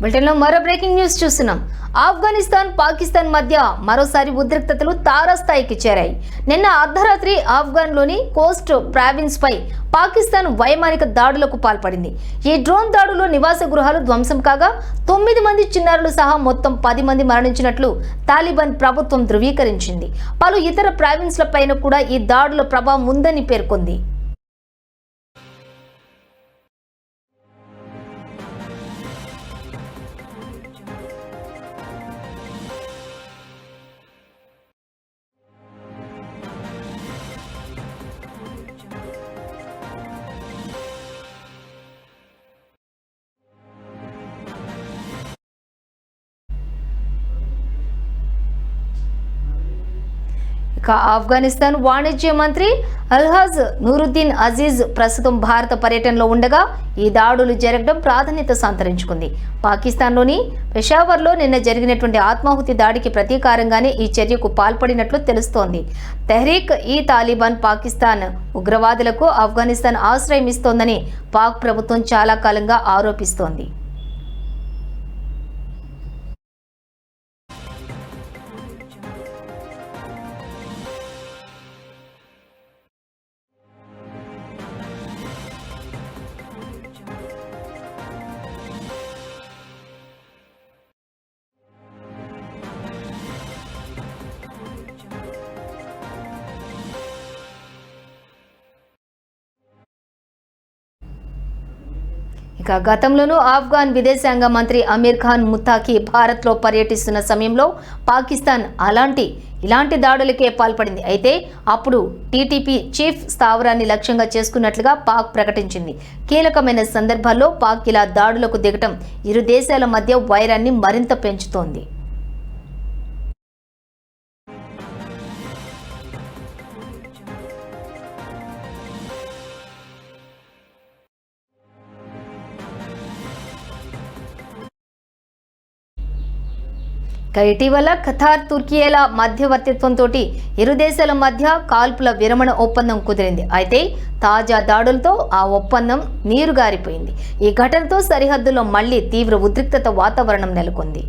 బులెటిన్లో మరో breaking news చూస్తున్నాం. ఆఫ్ఘనిస్తాన్ పాకిస్తాన్ మధ్య మరోసారి ఉద్రిక్తతలు తారాస్థాయికి చేరాయి. నిన్న అర్ధరాత్రి ఆఫ్ఘన్లోని కోస్ట్ ప్రావిన్స్ పై పాకిస్తాన్ వైమానిక దాడులకు పాల్పడింది. ఈ డ్రోన్ దాడులో నివాస గృహాలు ధ్వంసం కాగా తొమ్మిది మంది చిన్నారులు సహా మొత్తం పది మంది మరణించినట్లు తాలిబాన్ ప్రభుత్వం ధృవీకరించింది. పలు ఇతర ప్రావిన్స్ల పైన కూడా ఈ దాడుల ప్రభావం ఉందని పేర్కొంది. ఇక ఆఫ్ఘనిస్తాన్ వాణిజ్య మంత్రి అల్హాజ్ నూరుద్దీన్ అజీజ్ ప్రస్తుతం భారత పర్యటనలో ఉండగా ఈ దాడులు జరగడం ప్రాధాన్యత సంతరించుకుంది. పాకిస్తాన్లోని పెషావర్లో నిన్న జరిగినటువంటి ఆత్మాహుతి దాడికి ప్రతీకారంగానే ఈ చర్యకు పాల్పడినట్లు తెలుస్తోంది. తెహ్రీక్ ఈ తాలిబాన్ పాకిస్తాన్ ఉగ్రవాదులకు ఆఫ్ఘనిస్తాన్ ఆశ్రయం ఇస్తోందని పాక్ ప్రభుత్వం చాలా కాలంగా ఆరోపిస్తోంది. ఇక గతంలోనూ ఆఫ్ఘాన్ విదేశాంగ మంత్రి అమీర్ ఖాన్ ముత్తాకి భారత్లో పర్యటిస్తున్న సమయంలో పాకిస్తాన్ అలాంటి ఇలాంటి దాడులకే పాల్పడింది. అయితే అప్పుడు టీటీపీ చీఫ్ స్థావరాన్ని లక్ష్యంగా చేసుకున్నట్లుగా పాక్ ప్రకటించింది. కీలకమైన సందర్భాల్లో పాక్ ఇలా దాడులకు దిగటం ఇరు దేశాల మధ్య వైరాన్ని మరింత పెంచుతోంది. ఇటీవల ఖతార్ తుర్కియేల మధ్యవర్తిత్వంతో ఇరు దేశాల మధ్య కాల్పుల విరమణ ఒప్పందం కుదిరింది. అయితే తాజా దాడులతో ఆ ఒప్పందం నీరుగారిపోయింది. ఈ ఘటనతో సరిహద్దులో మళ్ళీ తీవ్ర ఉద్రిక్తత వాతావరణం నెలకొంది.